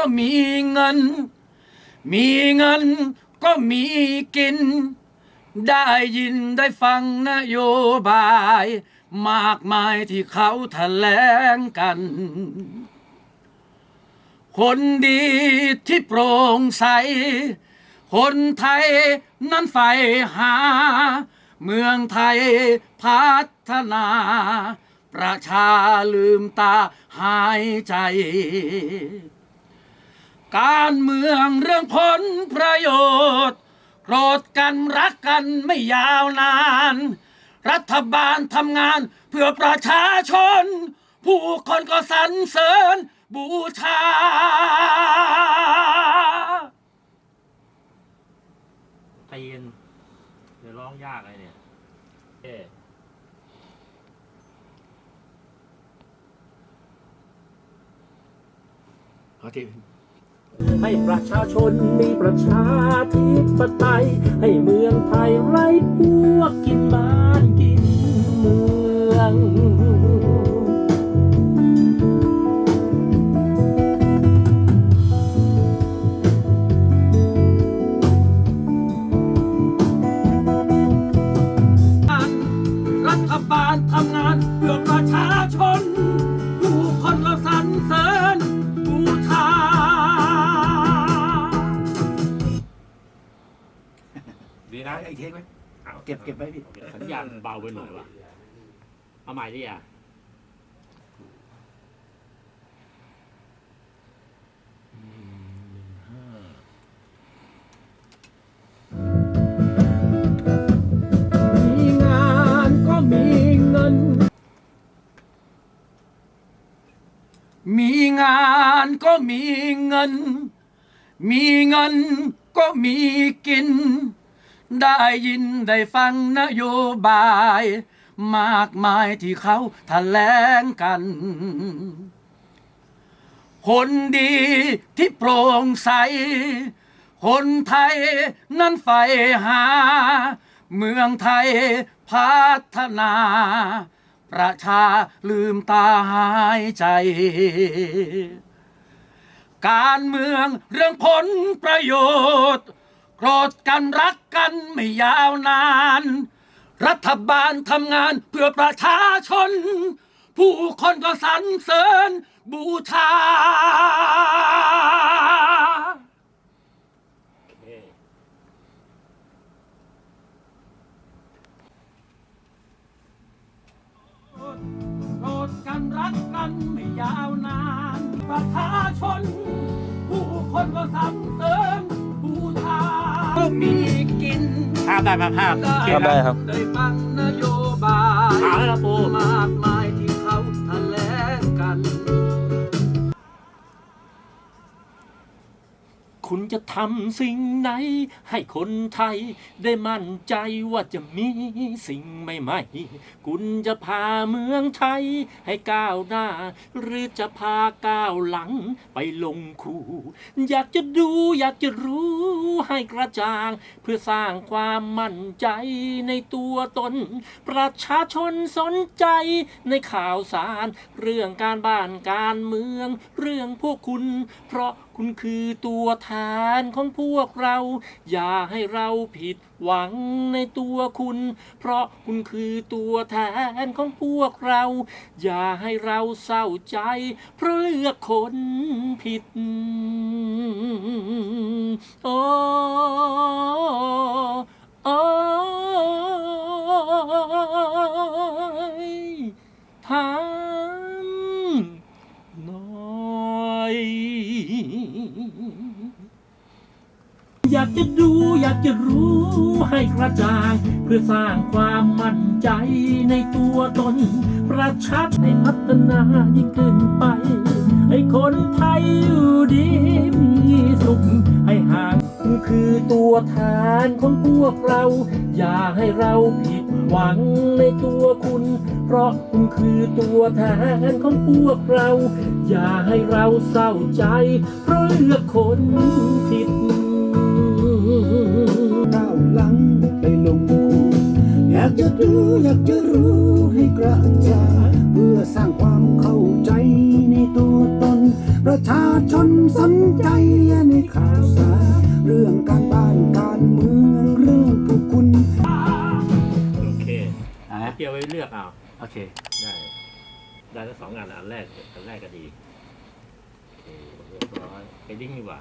ก็มีเงิน มีเงินก็มีกิน ได้ยินได้ฟังนโยบาย มากมายที่เขาแถลงกัน คนดีที่โปร่งใส คนไทยนั้นใฝ่หา เมืองไทยพัฒนาประชาลืมตาหายใจ การเมืองเรื่องผลประโยชน์โกรธกันรักกันไม่ยาวนาน รัฐบาลทำงานเพื่อประชาชน ผู้คนก็สรรเสริญบูชา ตีนเดี๋ยวร้องยากเลยเนี่ยเอ๊ะ ให้ประชาชนมีประชาธิปไตย ให้เมืองไทยไร้พวกกินบ้านกินเมืองรัฐบาลทำงานเพื่อประชาชน ดีนะไอ้เทคไหมอาเก็บเก็บไว้พี่ โอเคสัญญาณเบาไปหน่อยวะเอาใหม่ดิอะมีงานก็มีเงิน มีงานก็มีเงิน มีเงินก็มีกิน ได้ยินได้ฟังนโยบาย มากมายที่เขาแถลงกัน คนดีที่โปร่งใส คนไทยนั้นใฝ่หา เมืองไทยพัฒนา ประชาลืมตาหายใจการเมืองเรื่องผลประโยชน์ โกรธกันรักกันไม่ยาวนาน รัฐบาลทำงานเพื่อประชาชน ผู้คนก็สรรเสริญบูชา ภาพได้ไหมภาพครับได้ครับ ได้ฟังนโยบายเอาแล้วนะปูมากมาย คุณจะทำสิ่งไหน ให้คนไทย ได้มั่นใจว่าจะมีสิ่งใหม่ๆ คุณจะพาเมืองไทย ให้ก้าวหน้า หรือจะพาก้าวหลังไปลงคูอยากจะดูอยากจะรู้ให้กระจ่าง เพื่อสร้างความมั่นใจในตัวตน ประชาชนสนใจในข่าวสาร เรื่องการบ้านการเมือง เรื่องพวกคุณ เพราะ คุณคือตัวแทนของพวกเรา อย่าให้เราผิดหวังในตัวคุณ เพราะคุณคือตัวแทนของพวกเรา อย่าให้เราเศร้าใจ เพราะเลือกคนผิด โอ้ากจะดูอยากจะรู้ให้กระจ่างเพื่อสร้างความมั่นใจในตัวตน ประชาชนพัฒนายิ่งขึ้นไป ให้คนไทยอยู่ดีมีสุขให้ห่างคือตัวแทนของพวกเรา อย่าให้เราผิดหวังในตัวคุณ เพราะคุณคือตัวแทนของพวกเรา อย่าให้เราเศร้าใจ เพราะเลือกคนผิด จะดูอยากจะรู้ให้กระจ่างเพื่อสร้างความเข้าใจในตัวตนปประชาชนสนใจในข่าวสารเรื่องการบ้านการเมืองเรื่องผู้คุณโอเคอะเกี่ยวไว้เลือกเอาโอเค ได้ ได้ทั้งสองอันอันแรกอันแรกก็ดีโอเคเรียบร้อยไปดิ้งดีกว่า